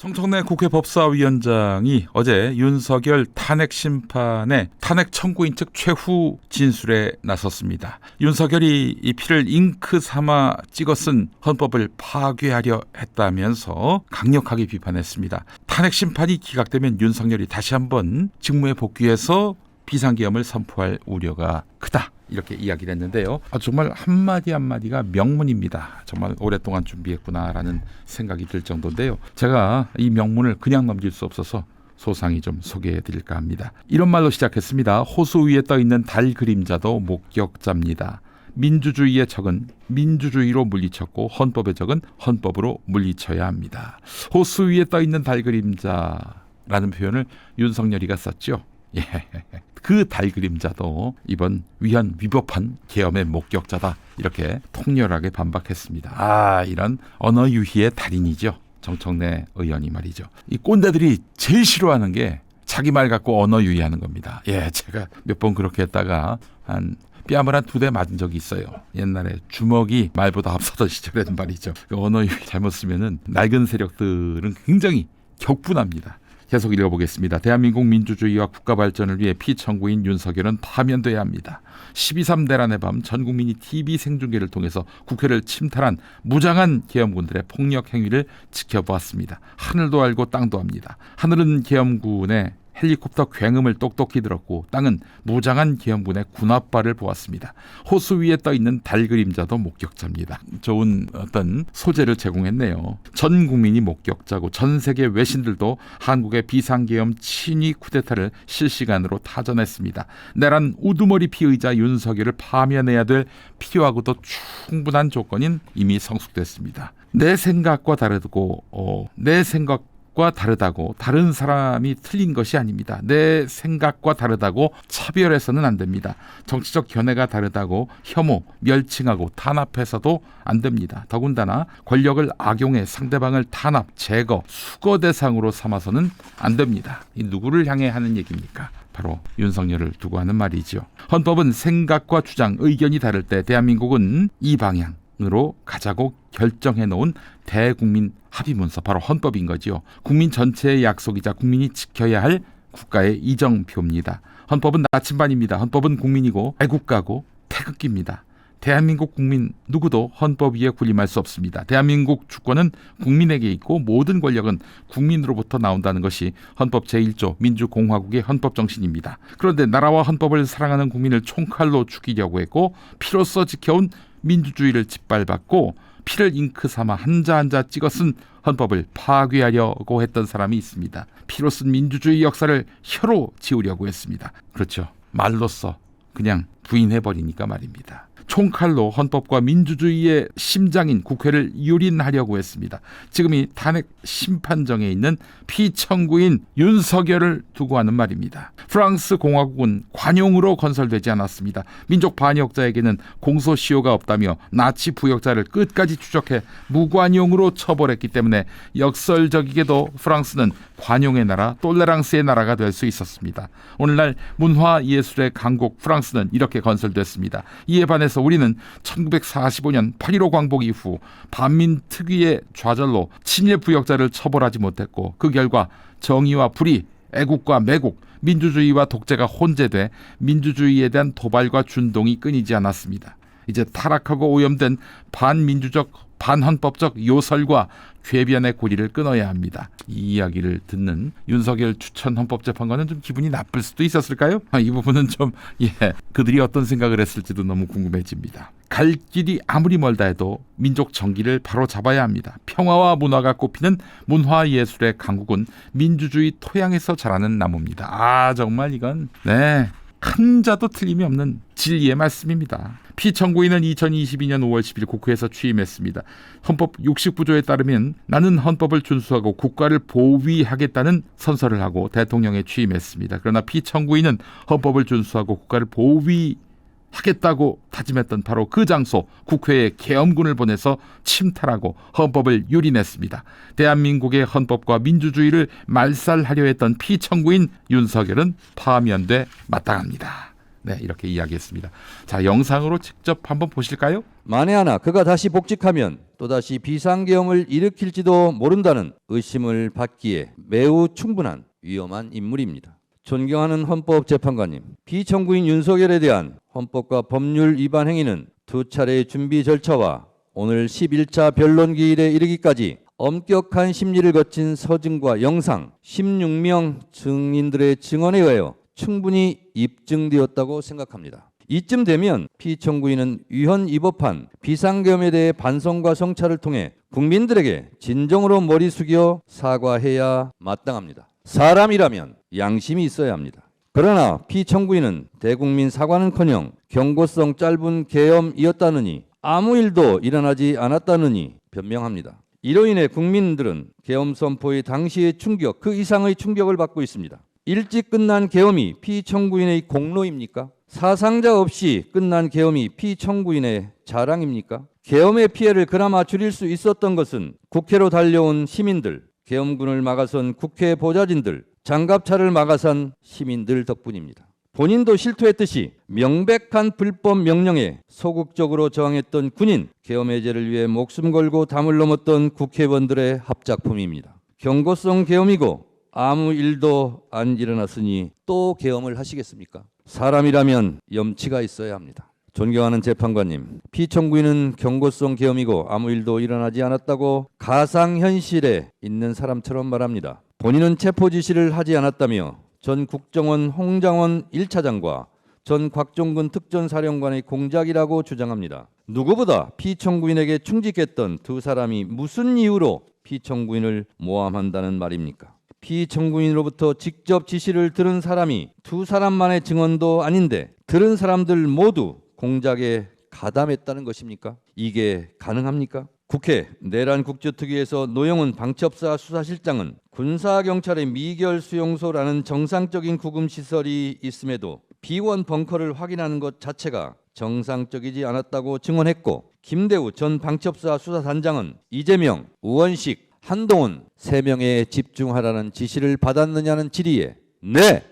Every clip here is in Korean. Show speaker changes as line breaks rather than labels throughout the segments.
청청래 국회 법사위원장이 어제 윤석열 탄핵 심판의 탄핵 청구인 측 최후 진술에 나섰습니다. 윤석열이 이 피를 잉크 삼아 찍어 쓴 헌법을 파괴하려 했다면서 강력하게 비판했습니다. 탄핵 심판이 기각되면 윤석열이 다시 한번 직무에 복귀해서 비상계엄을 선포할 우려가 크다. 이렇게 이야기를 했는데요. 아, 정말 한마디 한마디가 명문입니다. 정말 오랫동안 준비했구나라는 생각이 들 정도인데요. 제가 이 명문을 그냥 넘길 수 없어서 소상히 좀 소개해 드릴까 합니다. 이런 말로 시작했습니다. 호수 위에 떠 있는 달 그림자도 목격자입니다. 민주주의의 적은 민주주의로 물리쳤고 헌법의 적은 헌법으로 물리쳐야 합니다. 호수 위에 떠 있는 달 그림자라는 표현을 윤석열이가 썼죠. 예. 그 달 그림자도 이번 위헌 위법한 계엄의 목격자다. 이렇게 통렬하게 반박했습니다. 아, 이런 언어 유희의 달인이죠. 정청래 의원이 말이죠. 이 꼰대들이 제일 싫어하는 게 자기 말 갖고 언어 유희하는 겁니다. 예, 제가 몇 번 그렇게 했다가 한 뺨을 한 두 대 맞은 적이 있어요. 옛날에 주먹이 말보다 앞서던 시절에는 말이죠. 그 언어 유희 잘못 쓰면은 낡은 세력들은 굉장히 격분합니다. 계속 읽어보겠습니다. 대한민국 민주주의와 국가 발전을 위해 피청구인 윤석열은 파면돼야 합니다. 12.3 대란의 밤 전 국민이 TV 생중계를 통해서 국회를 침탈한 무장한 계엄군들의 폭력 행위를 지켜보았습니다. 하늘도 알고 땅도 압니다. 하늘은 계엄군의 헬리콥터 굉음을 똑똑히 들었고 땅은 무장한 계엄군의 군합발을 보았습니다. 호수 위에 떠 있는 달 그림자도 목격자입니다. 좋은 어떤 소재를 제공했네요. 전 국민이 목격자고 전 세계 외신들도 한국의 비상계엄 친위 쿠데타를 실시간으로 타전했습니다. 내란 우두머리 피의자 윤석열을 파면해야 될 필요하고도 충분한 조건인 이미 성숙됐습니다. 내 생각과 다르고 어, 내 생각 과 다르다고 다른 사람이 틀린 것이 아닙니다. 내 생각과 다르다고 차별해서는 안 됩니다. 정치적 견해가 다르다고 혐오, 멸칭하고 탄압해서도 안 됩니다. 더군다나 권력을 악용해 상대방을 탄압, 제거, 수거 대상으로 삼아서는 안 됩니다. 이 누구를 향해 하는 얘기입니까? 바로 윤석열을 두고 하는 말이죠. 헌법은 생각과 주장, 의견이 다를 때 대한민국은 이 방향, 으로 가자고 결정해 놓은 대국민 합의 문서 바로 헌법인 거지요. 국민 전체의 약속이자 국민이 지켜야 할 국가의 이정표입니다. 헌법은 나침반입니다. 헌법은 국민이고 애국가고 태극기입니다. 대한민국 국민 누구도 헌법 위에 군림할 수 없습니다. 대한민국 주권은 국민에게 있고 모든 권력은 국민으로부터 나온다는 것이 헌법 제1조 민주공화국의 헌법 정신입니다. 그런데 나라와 헌법을 사랑하는 국민을 총칼로 죽이려고 했고 피로써 지켜온 민주주의를 짓밟았고 피를 잉크 삼아 한자 한자 찍어 쓴 헌법을 파괴하려고 했던 사람이 있습니다. 피로 쓴 민주주의 역사를 혀로 지우려고 했습니다. 그렇죠. 말로써 그냥 부인해버리니까 말입니다. 총칼로 헌법과 민주주의의 심장인 국회를 유린하려고 했습니다. 지금 이 탄핵 심판정에 있는 피청구인 윤석열을 두고 하는 말입니다. 프랑스 공화국은 관용으로 건설되지 않았습니다. 민족 반역자에게는 공소시효가 없다며 나치 부역자를 끝까지 추적해 무관용으로 처벌했기 때문에 역설적이게도 프랑스는 관용의 나라, 똘레랑스의 나라가 될 수 있었습니다. 오늘날 문화 예술의 강국 프랑스는 이렇게 건설됐습니다. 이에 반해서 우리는 1945년 8.15 광복 이후 반민 특유의 좌절로 친일 부역자를 처벌하지 못했고 그 결과 정의와 불의, 애국과 매국, 민주주의와 독재가 혼재돼 민주주의에 대한 도발과 준동이 끊이지 않았습니다. 이제 타락하고 오염된 반민주적 반헌법적 요설과 궤변의 고리를 끊어야 합니다. 이 이야기를 듣는 윤석열 추천 헌법재판관은 좀 기분이 나쁠 수도 있었을까요? 아, 이 부분은 좀 예, 그들이 어떤 생각을 했을지도 너무 궁금해집니다. 갈 길이 아무리 멀다 해도 민족 정기를 바로 잡아야 합니다. 평화와 문화가 꼽히는 문화 예술의 강국은 민주주의 토양에서 자라는 나무입니다. 아 정말 이건 네 한자도 틀림이 없는 진리의 말씀입니다. 피청구인은 2022년 5월 10일 국회에서 취임했습니다. 헌법 69조에 따르면 나는 헌법을 준수하고 국가를 보위하겠다는 선서를 하고 대통령에 취임했습니다. 그러나 피청구인은 헌법을 준수하고 국가를 보위 하겠다고 다짐했던 바로 그 장소 국회에 계엄군을 보내서 침탈하고 헌법을 유린했습니다. 대한민국의 헌법과 민주주의를 말살하려 했던 피청구인 윤석열은 파면돼 마땅합니다. 네, 이렇게 이야기했습니다. 자, 영상으로 직접 한번 보실까요?
만에 하나 그가 다시 복직하면 또다시 비상계엄을 일으킬지도 모른다는 의심을 받기에 매우 충분한 위험한 인물입니다. 존경하는 헌법재판관님, 피청구인 윤석열에 대한 헌법과 법률 위반 행위는 두 차례의 준비 절차와 오늘 11차 변론 기일에 이르기까지 엄격한 심리를 거친 서증과 영상 16명 증인들의 증언에 의하여 충분히 입증되었다고 생각합니다. 이쯤 되면 피청구인은 위헌 위법한 비상계엄에 대해 반성과 성찰을 통해 국민들에게 진정으로 머리 숙여 사과해야 마땅합니다. 사람이라면 양심이 있어야 합니다. 그러나 피청구인은 대국민 사과는커녕 경고성 짧은 계엄이었다느니 아무 일도 일어나지 않았다느니 변명합니다. 이로 인해 국민들은 계엄 선포의 당시의 충격 그 이상의 충격을 받고 있습니다. 일찍 끝난 계엄이 피청구인의 공로입니까? 사상자 없이 끝난 계엄이 피청구인의 자랑입니까? 계엄의 피해를 그나마 줄일 수 있었던 것은 국회로 달려온 시민들, 계엄군을 막아선 국회 보좌진들, 장갑차를 막아선 시민들 덕분입니다. 본인도 실토했듯이 명백한 불법 명령에 소극적으로 저항했던 군인, 계엄 해제를 위해 목숨 걸고 담을 넘었던 국회의원들의 합작품입니다. 경고성 계엄이고 아무 일도 안 일어났으니 또 계엄을 하시겠습니까? 사람이라면 염치가 있어야 합니다. 존경하는 재판관님, 피청구인은 경고성 계엄이고 아무 일도 일어나지 않았다고 가상현실에 있는 사람처럼 말합니다. 본인은 체포 지시를 하지 않았다며 전 국정원 홍장원 1차장과 전 곽종근 특전사령관의 공작이라고 주장합니다. 누구보다 피청구인에게 충직했던 두 사람이 무슨 이유로 피청구인을 모함한다는 말입니까? 피청구인으로부터 직접 지시를 들은 사람이 두 사람만의 증언도 아닌데 들은 사람들 모두 공작에 가담했다는 것입니까? 이게 가능합니까? 국회 내란 국조특위에서 노영훈 방첩사 수사실장은 군사경찰의 미결 수용소라는 정상적인 구금 시설이 있음에도 비원 벙커를 확인하는 것 자체가 정상적이지 않았다고 증언했고 김대우 전 방첩사 수사단장은 이재명, 우원식, 한동훈 세 명에 집중하라는 지시를 받았느냐는 질의에 네!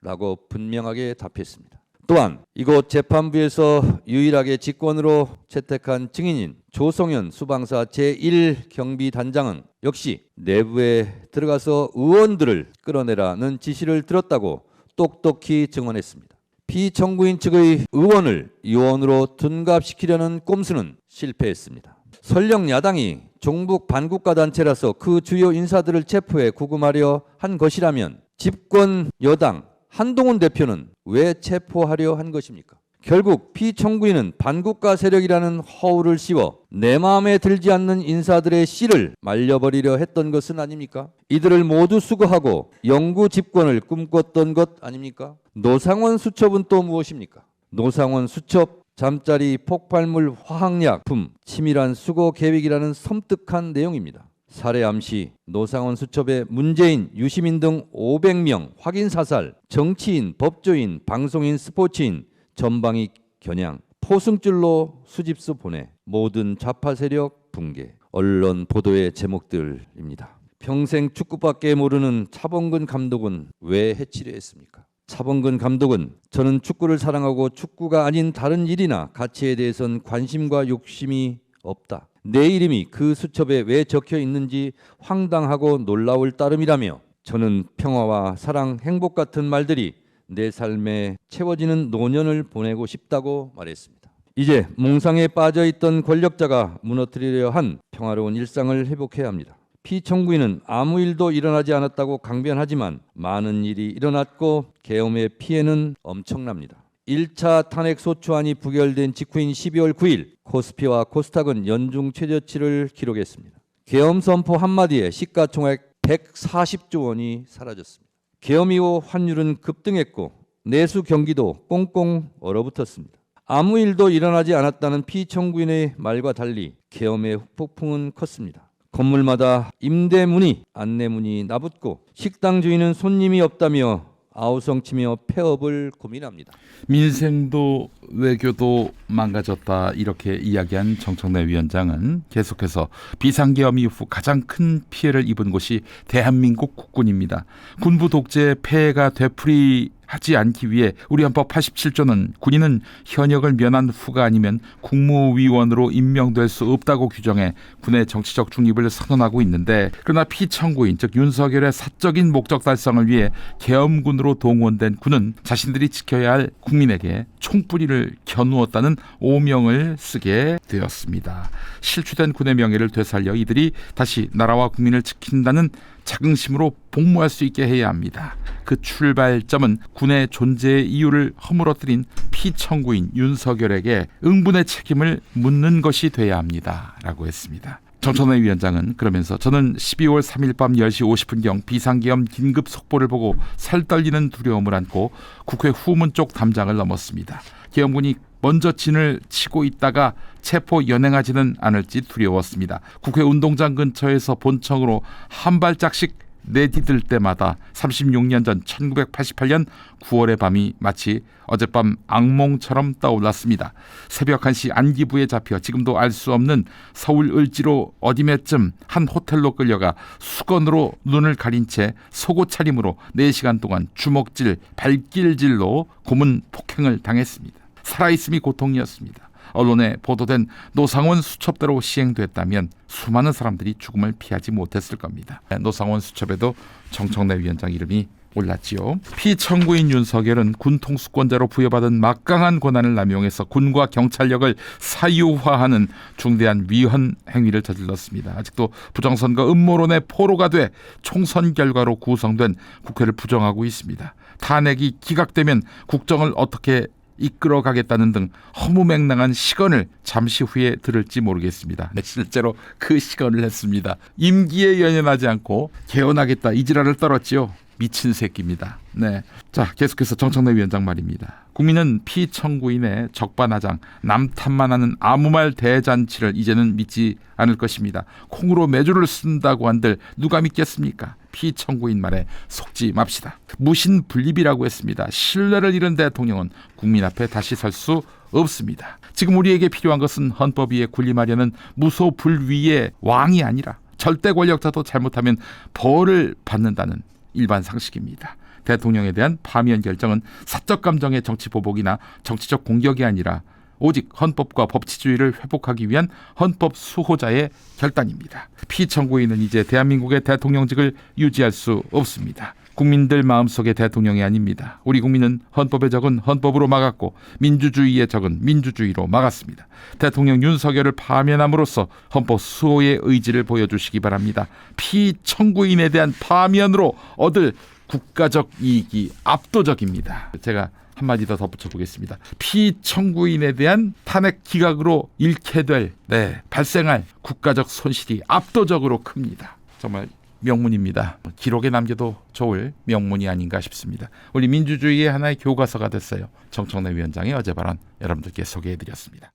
라고 분명하게 답했습니다. 또한 이곳 재판부에서 유일하게 직권으로 채택한 증인인 조성현 수방사 제1경비단장은 역시 내부에 들어가서 의원들을 끌어내라는 지시를 들었다고 똑똑히 증언했습니다. 피청구인 측의 의원을 의원으로 둔갑시키려는 꼼수는 실패했습니다. 설령 야당이 종북 반국가 단체라서 그 주요 인사들을 체포해 구금하려 한 것이라면 집권 여당 한동훈 대표는 왜 체포하려 한 것입니까? 결국 피청구인은 반국가 세력이라는 허울을 씌워 내 마음에 들지 않는 인사들의 씨를 말려버리려 했던 것은 아닙니까? 이들을 모두 수거하고 영구 집권을 꿈꿨던 것 아닙니까? 노상원 수첩은 또 무엇입니까? 노상원 수첩 잠자리 폭발물 화학약품 치밀한 수거 계획이라는 섬뜩한 내용입니다. 살해 암시, 노상원 수첩의 문재인, 유시민 등 500명 확인 사살, 정치인, 법조인, 방송인, 스포츠인 전방위 겨냥, 포승줄로 수집수 보내 모든 좌파 세력 붕괴. 언론 보도의 제목들입니다. 평생 축구밖에 모르는 차범근 감독은 왜 해치려 했습니까? 차범근 감독은 저는 축구를 사랑하고 축구가 아닌 다른 일이나 가치에 대해선 관심과 욕심이 없다. 내 이름이 그 수첩에 왜 적혀 있는지 황당하고 놀라울 따름이라며 저는 평화와 사랑, 행복 같은 말들이 내 삶에 채워지는 노년을 보내고 싶다고 말했습니다. 이제 몽상에 빠져 있던 권력자가 무너뜨리려 한 평화로운 일상을 회복해야 합니다. 피청구인은 아무 일도 일어나지 않았다고 강변하지만 많은 일이 일어났고 계엄의 피해는 엄청납니다. 1차 탄핵 소추안이 부결된 직후인 12월 9일 코스피와 코스닥은 연중 최저치를 기록했습니다. 계엄 선포 한마디에 시가총액 140조 원이 사라졌습니다. 계엄 이후 환율은 급등했고 내수 경기도 꽁꽁 얼어붙었습니다. 아무 일도 일어나지 않았다는 피청구인의 말과 달리 계엄의 폭풍은 컸습니다. 건물마다 임대문이 안내문이 나붙고 식당 주인은 손님이 없다며 아우성치며 폐업을 고민합니다.
민생도 외교도 망가졌다 이렇게 이야기한 정청래 위원장은 계속해서 비상계엄 이후 가장 큰 피해를 입은 곳이 대한민국 국군입니다. 군부 독재 폐해가 되풀이 하지 않기 위해 우리 헌법 87조는 군인은 현역을 면한 후가 아니면 국무위원으로 임명될 수 없다고 규정해 군의 정치적 중립을 선언하고 있는데 그러나 피청구인 즉 윤석열의 사적인 목적 달성을 위해 계엄군으로 동원된 군은 자신들이 지켜야 할 국민에게 총뿌리를 겨누었다는 오명을 쓰게 되었습니다. 실추된 군의 명예를 되살려 이들이 다시 나라와 국민을 지킨다는 자긍심으로 복무할 수 있게 해야 합니다. 그 출발점은 군의 존재의 이유를 허물어뜨린 피청구인 윤석열에게 응분의 책임을 묻는 것이 돼야 합니다. 라고 했습니다. 정천회 위원장은 그러면서 저는 12월 3일 밤 10시 50분경 비상계엄 긴급 속보를 보고 살떨리는 두려움을 안고 국회 후문 쪽 담장을 넘었습니다. 계엄군이 먼저 진을 치고 있다가 체포 연행하지는 않을지 두려웠습니다. 국회 운동장 근처에서 본청으로 한 발짝씩 내디딜 때마다 36년 전 1988년 9월의 밤이 마치 어젯밤 악몽처럼 떠올랐습니다. 새벽 1시 안기부에 잡혀 지금도 알 수 없는 서울 을지로 어디매쯤 한 호텔로 끌려가 수건으로 눈을 가린 채 속옷 차림으로 4시간 동안 주먹질, 발길질로 고문 폭행을 당했습니다. 살아있음이 고통이었습니다. 언론에 보도된 노상원 수첩대로 시행됐다면 수많은 사람들이 죽음을 피하지 못했을 겁니다. 노상원 수첩에도 정청래 위원장 이름이 올랐지요. 피청구인 윤석열은 군 통수권자로 부여받은 막강한 권한을 남용해서 군과 경찰력을 사유화하는 중대한 위헌 행위를 저질렀습니다. 아직도 부정선거 음모론의 포로가 돼 총선 결과로 구성된 국회를 부정하고 있습니다. 탄핵이 기각되면 국정을 어떻게 이끌어 가겠다는 등 허무맹랑한 시건을 잠시 후에 들을지 모르겠습니다. 네, 실제로 그 시건을 했습니다. 임기에 연연하지 않고 개헌하겠다 이 지랄을 떨었지요. 미친 새끼입니다. 네. 자, 계속해서 정청래 위원장 말입니다. 국민은 피청구인의 적반하장, 남탓만 하는 아무 말 대잔치를 이제는 믿지 않을 것입니다. 콩으로 매주를 쓴다고 한들 누가 믿겠습니까? 피청구인 말에 속지 맙시다. 무신 분립이라고 했습니다. 신뢰를 잃은 대통령은 국민 앞에 다시 설 수 없습니다. 지금 우리에게 필요한 것은 헌법 위에 군림하려는 무소불위의 왕이 아니라 절대 권력자도 잘못하면 벌을 받는다는 일반 상식입니다. 대통령에 대한 파면 결정은 사적 감정의 정치 보복이나 정치적 공격이 아니라 오직 헌법과 법치주의를 회복하기 위한 헌법 수호자의 결단입니다. 피청구인은 이제 대한민국의 대통령직을 유지할 수 없습니다. 국민들 마음속의 대통령이 아닙니다. 우리 국민은 헌법의 적은 헌법으로 막았고 민주주의의 적은 민주주의로 막았습니다. 대통령 윤석열을 파면함으로써 헌법 수호의 의지를 보여주시기 바랍니다. 피청구인에 대한 파면으로 얻을 국가적 이익이 압도적입니다. 제가 한마디 더 덧붙여 보겠습니다. 피청구인에 대한 탄핵 기각으로 잃게 될, 네, 발생할 국가적 손실이 압도적으로 큽니다. 정말 명문입니다. 기록에 남겨도 좋을 명문이 아닌가 싶습니다. 우리 민주주의의 하나의 교과서가 됐어요. 정청래 위원장의 어제 발언 여러분들께 소개해드렸습니다.